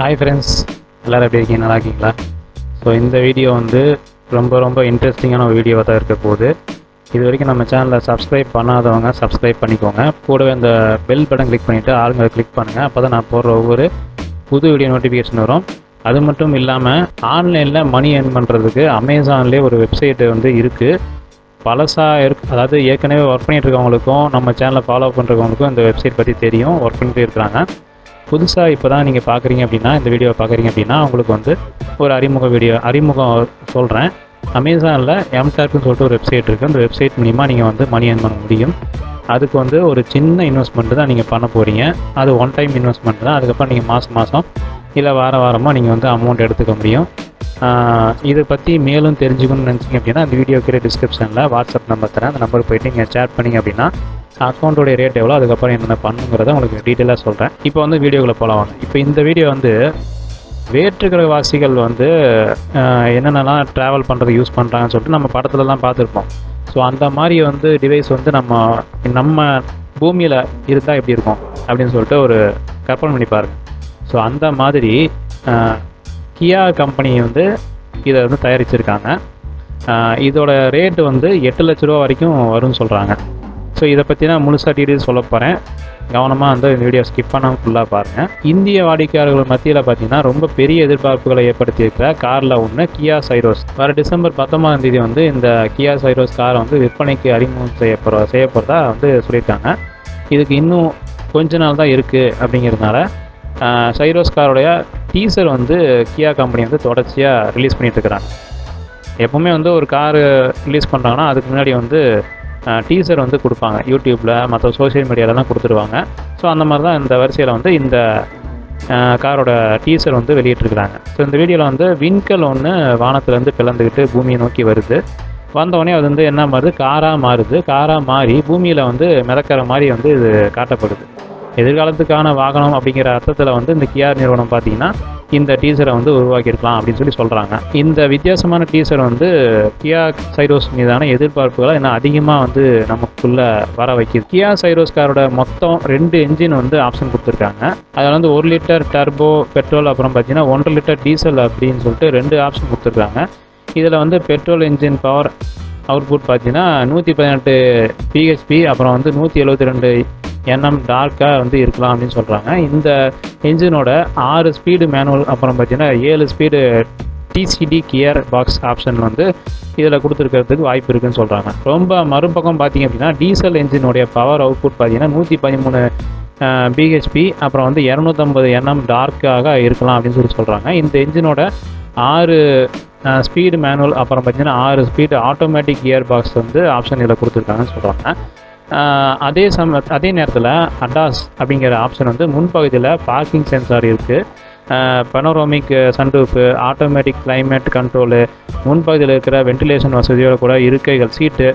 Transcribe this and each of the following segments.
Hi friends எல்லோரும் எப்படி இருக்கீங்க? நல்லா இருக்கீங்களா? ஸோ இந்த வீடியோ வந்து ரொம்ப ரொம்ப இன்ட்ரெஸ்டிங்கான ஒரு வீடியோவாக தான் இருக்க போகுது. இது வரைக்கும் நம்ம சேனலை சப்ஸ்கிரைப் பண்ணாதவங்க சப்ஸ்கிரைப் பண்ணிக்கோங்க. கூடவே இந்த பெல் பட்டன் கிளிக் பண்ணிவிட்டு ஆளுங்களை கிளிக் பண்ணுங்கள் அப்போ தான் நான் போடுற ஒவ்வொரு புது வீடியோ நோட்டிஃபிகேஷன் வரும். அது மட்டும் இல்லாமல் ஆன்லைனில் மணி ஏர்ன் பண்ணுறதுக்கு அமேசான்லேயே ஒரு வெப்சைட்டு வந்து இருக்குது பழசாக இருக்கு. அதாவது ஏற்கனவே ஒர்க் பண்ணிகிட்டு இருக்கவங்களுக்கும் நம்ம சேனலை ஃபாலோ பண்ணுறவங்களுக்கும் இந்த வெப்சைட் பற்றி தெரியும். ஒர்க் பண்ணிட்டு இருக்கிறாங்க. புதுசாக இப்போ தான் நீங்கள் பார்க்குறீங்க அப்படின்னா இந்த வீடியோவை பார்க்குறீங்க அப்படின்னா உங்களுக்கு வந்து ஒரு அறிமுக வீடியோ அறிமுகம் சொல்கிறேன் அமேசானில் எம்டாப்னு சொல்லிட்டு ஒரு வெப்சைட் இருக்குது அந்த வெப்சைட் மூலிமா நீங்கள் வந்து மணி ஏர்ன் பண்ண முடியும். அதுக்கு வந்து ஒரு சின்ன இன்வெஸ்ட்மெண்ட் தான் நீங்கள் பண்ண போகிறீங்க அது ஒன் டைம் இன்வெஸ்ட்மெண்ட் தான். அதுக்கப்புறம் நீங்கள் மாதம் மாதம் இல்லை வார வாரமாக நீங்கள் வந்து அமௌண்ட் எடுத்துக்க முடியும். இதை பற்றி மேலும் தெரிஞ்சுக்கணும்னு நினச்சிங்க அப்படின்னா அந்த வீடியோ கீழே டிஸ்கிரிப்ஷனில் வாட்ஸ்அப் நம்பர் தரேன். அந்த நம்பருக்கு போயிட்டு நீங்கள் சேட் பண்ணிங்க அப்படின்னா அக்கௌண்ட்டோடைய ரேட் எவ்வளோ அதுக்கப்புறம் என்னென்ன பண்ணுங்கிறத உங்களுக்கு டீட்டெயிலாக சொல்கிறேன் இப்போ வந்து வீடியோக்குள்ளே போகலாம் வாங்க. இப்போ இந்த வீடியோ வந்து வேற்றுக்கிரகவாசிகள் வந்து என்னென்னலாம் ட்ராவல் பண்ணுறது யூஸ் பண்ணுறாங்கன்னு சொல்லிட்டு நம்ம படத்துலலாம் பார்த்துருப்போம். ஸோ அந்த மாதிரி வந்து டிவைஸ் வந்து நம்ம நம்ம பூமியில் இருந்தால் எப்படி இருக்கும் அப்படின்னு சொல்லிட்டு ஒரு கற்பனை பண்ணி ஸோ அந்த மாதிரி கியா கம்பெனி வந்து இதை வந்து தயாரிச்சிருக்காங்க. இதோட ரேட்டு வந்து எட்டு லட்ச ரூபா வரைக்கும் வரும்னு சொல்கிறாங்க ஸோ இதை பற்றி நான் முழுசாக டீட்டெயில்ஸ் சொல்ல போகிறேன் கவனமாக வந்து வீடியோ ஸ்கிப் பண்ணாமல் ஃபுல்லாக பாருங்கள் இந்திய வாடிக்கையாளர்கள் மத்தியில் பார்த்தீங்கன்னா ரொம்ப பெரிய எதிர்பார்ப்புகளை ஏற்படுத்தியிருக்கிற காரில் ஒன்று கியா சைரோஸ் வர டிசம்பர் பத்தொன்பதாம் தேதி வந்து இந்த கியா சைரோஸ் காரை வந்து விற்பனைக்கு அறிமுகம் செய்யப்படுற செய்யப்படுறதா வந்து சொல்லியிருக்காங்க. இதுக்கு இன்னும் கொஞ்ச நாள் தான் இருக்குது அப்படிங்கிறதுனால சைரோஸ் காரோடைய டீசர் வந்து கியா கம்பெனி வந்து தொடர்ச்சியாக ரிலீஸ் பண்ணிட்டு இருக்கிறாங்க. எப்பவுமே வந்து ஒரு காரு ரிலீஸ் பண்ணுறாங்கன்னா அதுக்கு முன்னாடி வந்து டீசர் வந்து கொடுப்பாங்க. யூடியூப்பில் மற்ற சோஷியல் மீடியாலலாம் கொடுத்துருவாங்க. ஸோ அந்த மாதிரி தான் இந்த வரிசையில் வந்து இந்த காரோட டீசர் வந்து வெளியிட்டிருக்கிறாங்க. ஸோ இந்த வீடியோவில் வந்து விண்கல் ஒன்று வானத்துலேருந்து பிளந்துக்கிட்டு பூமியை நோக்கி வருது. வந்தவொடனே அது வந்து என்ன மாறுது? காராக மாறுது. காராக மாறி பூமியில் வந்து மிதக்கிற மாதிரி வந்து இது காட்டப்படுது. எதிர்காலத்துக்கான வாகனம் அப்படிங்கிற அர்த்தத்தில் வந்து இந்த கியார் நிறுவனம் பார்த்தீங்கன்னா இந்த டீசரை வந்து உருவாக்கியிருக்கலாம் அப்படின்னு சொல்லி சொல்கிறாங்க இந்த வித்தியாசமான டீசர் வந்து கியா சைரோஸ் மீதான எதிர்பார்ப்புகளை இன்னும் அதிகமாக வந்து நமக்குள்ளே வர வைக்கிது. கியா சைரோஸ் காரோட மொத்தம் ரெண்டு என்ஜின் வந்து ஆப்ஷன் கொடுத்துருக்காங்க. அதில் வந்து ஒரு லிட்டர் டர்போ பெட்ரோல் அப்புறம் பார்த்தீங்கன்னா ஒன்றரை லிட்டர் டீசல் அப்படின்னு சொல்லிட்டு ரெண்டு ஆப்ஷன் கொடுத்துருக்காங்க. இதில் வந்து பெட்ரோல் என்ஜின் பவர் அவுட்புட் பார்த்தீங்கன்னா நூற்றி பதினெட்டு பிஹெச்பி அப்புறம் வந்து நூற்றி எழுபத்தி ரெண்டு என்எம் டார்க்காக வந்து இருக்கலாம் அப்படின்னு சொல்கிறாங்க இந்த என்ஜினோட ஆறு ஸ்பீடு மேனுவல் அப்புறம் பார்த்தீங்கன்னா ஏழு speed DCT gear box option வந்து இதில் கொடுத்துருக்கிறதுக்கு வாய்ப்பு இருக்குன்னு சொல்கிறாங்க ரொம்ப மறுபக்கம் பார்த்தீங்க அப்படின்னா டீசல் என்ஜினுடைய பவர் அவுட்புட் பார்த்தீங்கன்னா நூற்றி பதிமூணு பிஹெச்பி அப்புறம் வந்து இரநூத்தம்பது என்எம் டார்க்காக இருக்கலாம் அப்படின்னு சொல்லி சொல்கிறாங்க இந்த என்ஜினோட ஆறு ஸ்பீடு மேனுவல் அப்புறம் பார்த்தீங்கன்னா ஆறு ஸ்பீடு ஆட்டோமேட்டிக் கியர் பாக்ஸ் வந்து ஆப்ஷன் இதில் கொடுத்துருக்காங்கன்னு சொல்கிறாங்க அதே சம அதே நேரத்தில் அடாஸ் அப்படிங்கிற ஆப்ஷன் வந்து முன்பகுதியில் பார்க்கிங் சென்சார் இருக்குது panoramic sunroof automatic climate control முன்பகுதியில் இருக்கிற வென்டிலேஷன் வசதியோட கூட இருக்கைகள் சீட்டு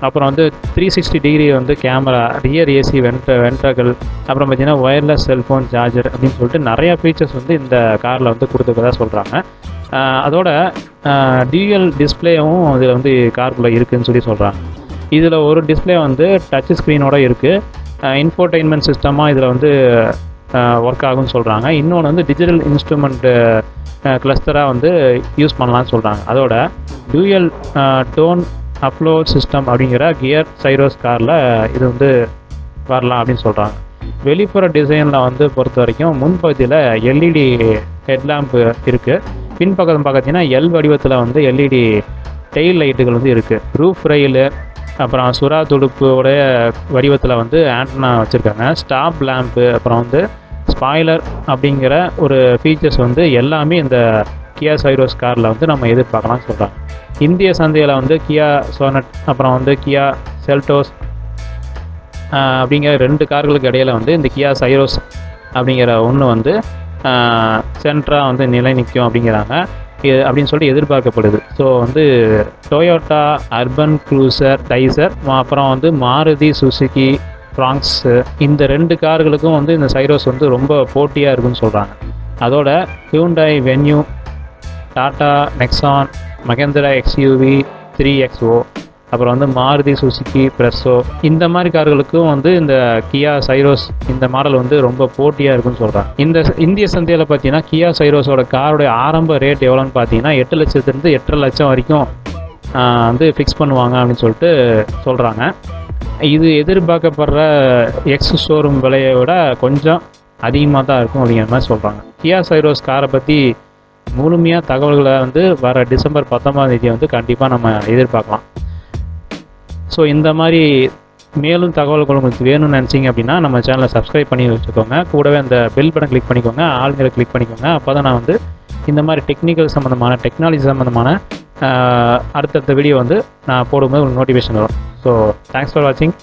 அப்புறம் வந்து த்ரீ சிக்ஸ்டி டிகிரி வந்து கேமரா ரியர் ஏசி வென்ட வென்ட்ரகல் அப்புறம் பார்த்தீங்கன்னா ஒயர்லெஸ் செல்ஃபோன் சார்ஜர் அப்படின்னு சொல்லிட்டு நிறையா ஃபீச்சர்ஸ் வந்து இந்த காரில் வந்து கொடுத்துருக்கதா சொல்கிறாங்க அதோட டியூஎல் டிஸ்பிளேவும் இதில் வந்து காருக்குள்ளே இருக்குதுன்னு சொல்லி சொல்கிறாங்க இதில் ஒரு டிஸ்பிளே வந்து டச் ஸ்க்ரீனோட இருக்குது இன்ஃபோர்டைன்மெண்ட் சிஸ்டமாக இதில் வந்து ஒர்க் ஆகும்னு சொல்கிறாங்க இன்னொன்று வந்து டிஜிட்டல் இன்ஸ்ட்ருமெண்ட்டு கிளஸ்டராக வந்து யூஸ் பண்ணலாம்னு சொல்கிறாங்க அதோட டூயல் டோன் அப்லோட் சிஸ்டம் அப்படிங்கிற கியர் சைரோஸ் காரில் இது வந்து வரலாம் அப்படின்னு சொல்கிறாங்க வெளிப்புற டிசைனில் வந்து பொறுத்த வரைக்கும் முன்பகுதியில் எல்இடி ஹெட்லாம்ப் இருக்குது பின்பக்கம் பார்த்தீங்கன்னா எல் வடிவத்தில் வந்து எல்இடி டெயில் லைட்டுகள் வந்து இருக்குது ரூஃப் ரயிலு அப்புறம் சுறா துடுப்போடைய வடிவத்தில் வந்து ஆண்டனா வச்சுருக்காங்க. ஸ்டாப் லேம்ப்பு அப்புறம் வந்து ஸ்பாய்லர் அப்படிங்கிற ஒரு ஃபீச்சர்ஸ் வந்து எல்லாமே இந்த கியா சைரோஸ் காரில் வந்து நம்ம எதிர்பார்க்கலாம்னு சொல்கிறாங்க இந்திய சந்தையில் வந்து கியா சோனட் அப்புறம் வந்து கியா செல்டோஸ் அப்படிங்கிற ரெண்டு கார்களுக்கு இடையில வந்து இந்த கியா சைரோஸ் அப்படிங்கிற ஒன்று வந்து சென்ட்ராக வந்து நிலை நிற்கும் அப்படிங்கிறாங்க. அப்படின்னு சொல்லிட்டு எதிர்பார்க்கப்படுது. ஸோ வந்து டொயோட்டா அர்பன் க்ரூசர் டைசர் அப்புறம் வந்து மாருதி சுசுகி ஃப்ராங்க்ஸு இந்த ரெண்டு கார்களுக்கும் வந்து இந்த சைரோஸ் வந்து ரொம்ப போட்டியாக இருக்குன்னு சொல்கிறாங்க அதோட Hyundai Venue Tata Nexon Mahindra XUV three XO அப்புறம் வந்து மாருதி சுசுகி ப்ரெஸ்ஸோ இந்த மாதிரி கார்களுக்கும் வந்து இந்த கியா சைரோஸ் இந்த மாடல் வந்து ரொம்ப போட்டியாக இருக்குன்னு சொல்கிறாங்க இந்த இந்திய சந்தையில் பார்த்தீங்கன்னா கியா சைரோஸோட காரோடைய ஆரம்ப ரேட் எவ்வளோன்னு பார்த்தீங்கன்னா எட்டு லட்சத்துலேருந்து எட்டரை லட்சம் வரைக்கும் வந்து ஃபிக்ஸ் பண்ணுவாங்க அப்படின்னு சொல்லிட்டு சொல்கிறாங்க இது எதிர்பார்க்கப்படுற எக்ஸ் ஷோரூம் விலையை விட கொஞ்சம் அதிகமாக தான் இருக்கும் அப்படிங்கிற மாதிரி சொல்கிறாங்க கியா சைரோஸ் காரை பற்றி முழுமையாக தகவல்களை வந்து வர டிசம்பர் பத்தொம்பதாம் தேதி வந்து கண்டிப்பாக நம்ம எதிர்பார்க்கலாம். ஸோ இந்த மாதிரி மேலும் தகவல்கள் உங்களுக்கு வேணும்னு நினச்சிங்க அப்படின்னா நம்ம சேனலை சப்ஸ்கிரைப் பண்ணி வச்சுக்கோங்க. கூடவே அந்த பெல் பட்டன் கிளிக் பண்ணிக்கோங்க. ஆளுங்களை கிளிக் பண்ணிக்கோங்க. அப்போ தான் நான் வந்து இந்த மாதிரி டெக்னிக்கல் சம்மந்தமான டெக்னாலஜி சம்மந்தமான அடுத்தடுத்த வீடியோ வந்து நான் போடும்போது உங்களுக்கு நோட்டிஃபிகேஷன் வரும். ஸோ தேங்க்ஸ் ஃபார் வாட்சிங்